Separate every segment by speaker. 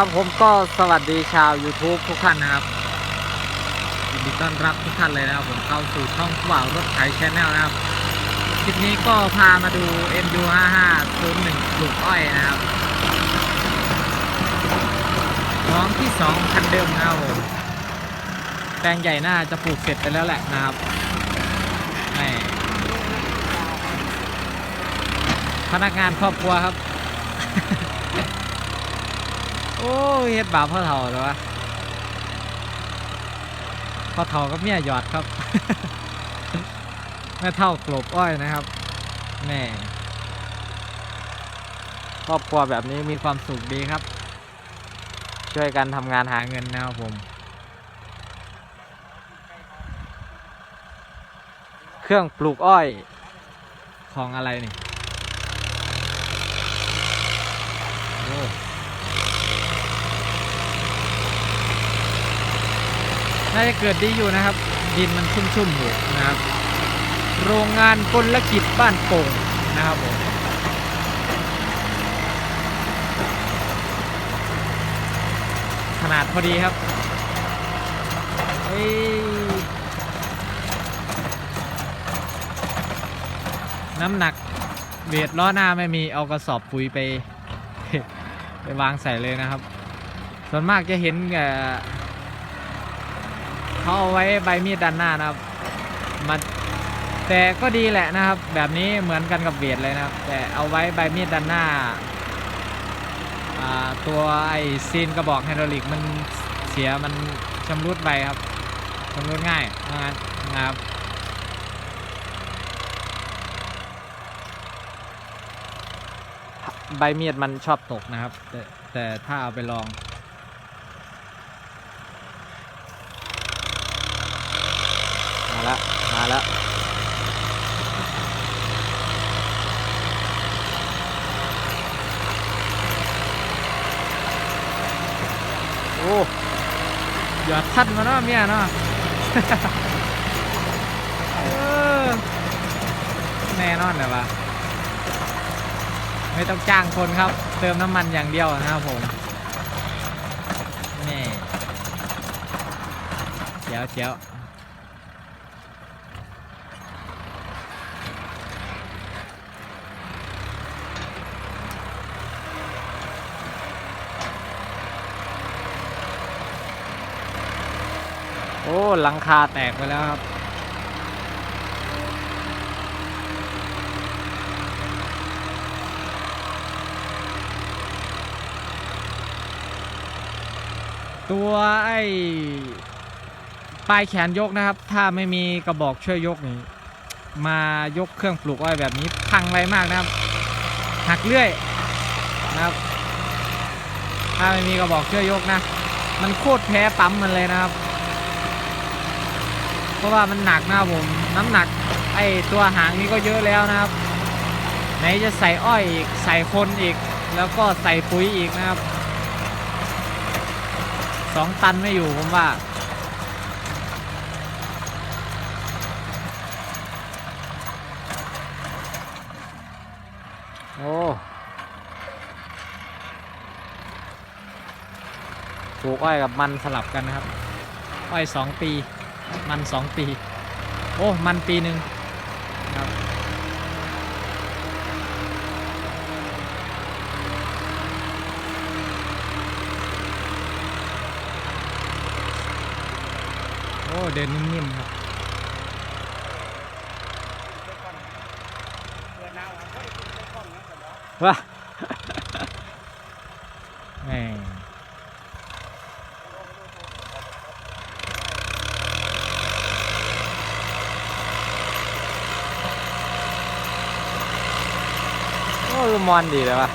Speaker 1: ครับผมก็สวัสดีชาว YouTube ทุกท่านนะครับยินดีต้อนรับทุกท่านเลยนะครับผมเข้าสู่ช่องข่าวรถไถชแนลนะครับคลิปนี้ก็พามาดู MU55 01ปลูกอ้อยนะครับน้องที่2คันเดิมนะครับผมแปลงใหญ่น่าจะปลูกเสร็จไปแล้วแหละนะครับพนักงานครอบครัวครับ โอ้ยเฮ็ดบาปพ่อเฒ่าเลยวะพ่อเฒ่ากับเมียหยอดครับ แม่เท่ากลบอ้อยนะครับแม่ครอบครัวแบบนี้มีความสุขดีครับ ช่วยกันทำงานหาเงินนะครับผม เครื่องปลูกอ้อยของอะไรนี่โอ้ น่าจะเกิดดีอยู่นะครับ ดินมันชุ่มๆอยู่นะครับ โรงงานกลกิจบ้านโป่งนะครับผมขนาดพอดีครับเฮ้ยน้ำหนักเบียดล้อหน้าไม่มีเอากระสอบปุ๋ยไป ไปวางใส่เลยนะครับ ส่วนมากจะเห็นแเขาเอาไว้ใบมีดด้านหน้านะครับมันแต่ก็ดีแหละนะครับ แบบนี้เหมือนกันกับเบียดเลยนะครับ แต่เอาไว้ใบมีดด้านหน้าตัวไอซีนกระบอกไฮดรอลิกมันเสียมันชำรุดไปครับชำรุดง่ายเพราะงั้นนะครับใบมีดมันชอบตกนะครับ แต่แต่ถ้าเอาไปลอง มาแล้วมาแล้วโอ้หยอดทันมาเนาะเมียเนาะเออแน่นอนเลยวะไม่ต้องจ้างคนครับ เติมน้ำมันอย่างเดียวนะครับผมนี่เจียวเจียว อ้หลังคาแตกไปแล้วครับ ตัวไอ้ปลายแขนยกนะครับ ถ้าไม่มีกระบอกช่วยยกนี่มายกเครื่องปลูกอ้อยแบบนี้พังไวมากนะครับ หักเลื่อยนะครับ ถ้าไม่มีกระบอกช่วยยกนะ มันโคตรแพ้ปั๊มมันเลยนะครับ เพราะว่ามันหนักนะครับผมน้ำหนักไอ้ตัวหางนี้ก็เยอะแล้วนะครับ ไหนจะใส่อ้อยอีกใส่คนอีก แล้วก็ใส่ปุ๋ยอีกนะครับสองตันไม่อยู่ผมว่าโอ้ปลูกอ้อยกับมันสลับกันนะครับ อ้อยสองปี มันสองปี โอ้ มันปีหนึ่งครับโอ้ เดินนิ่มๆครับว้าแหม่ อ้มอนดีเลยวะ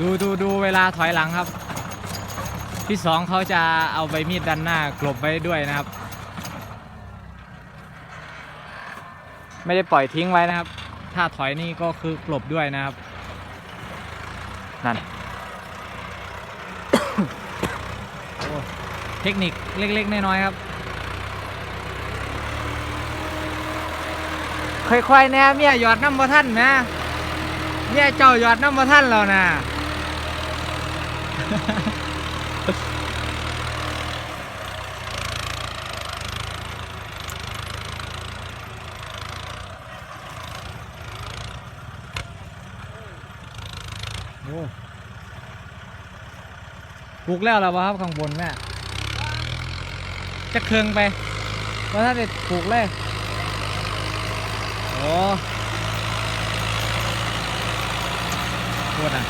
Speaker 1: ดูดูดูเวลาถอยหลังครับ ที่สองเขาจะเอาใบมีดด้านหน้ากลบไว้ด้วยนะครับ ไม่ได้ปล่อยทิ้งไว้นะครับ ถ้าถอยนี่ก็คือกลบด้วยนะครับ นั่นเทคนิคเล็ก ๆ น้อยๆครับ ค่อยๆแน่เมียหยอดน้ำบ่ท่านนะเมียเจ้าหยอดน้ำบ่ท่านแล้วนะ โอ้ ปลูกแล้วเหรอวะครับข้างบนแม่จะเคืองไปเพราะถ้าจะปลูกเลยโอ้ปวดอะ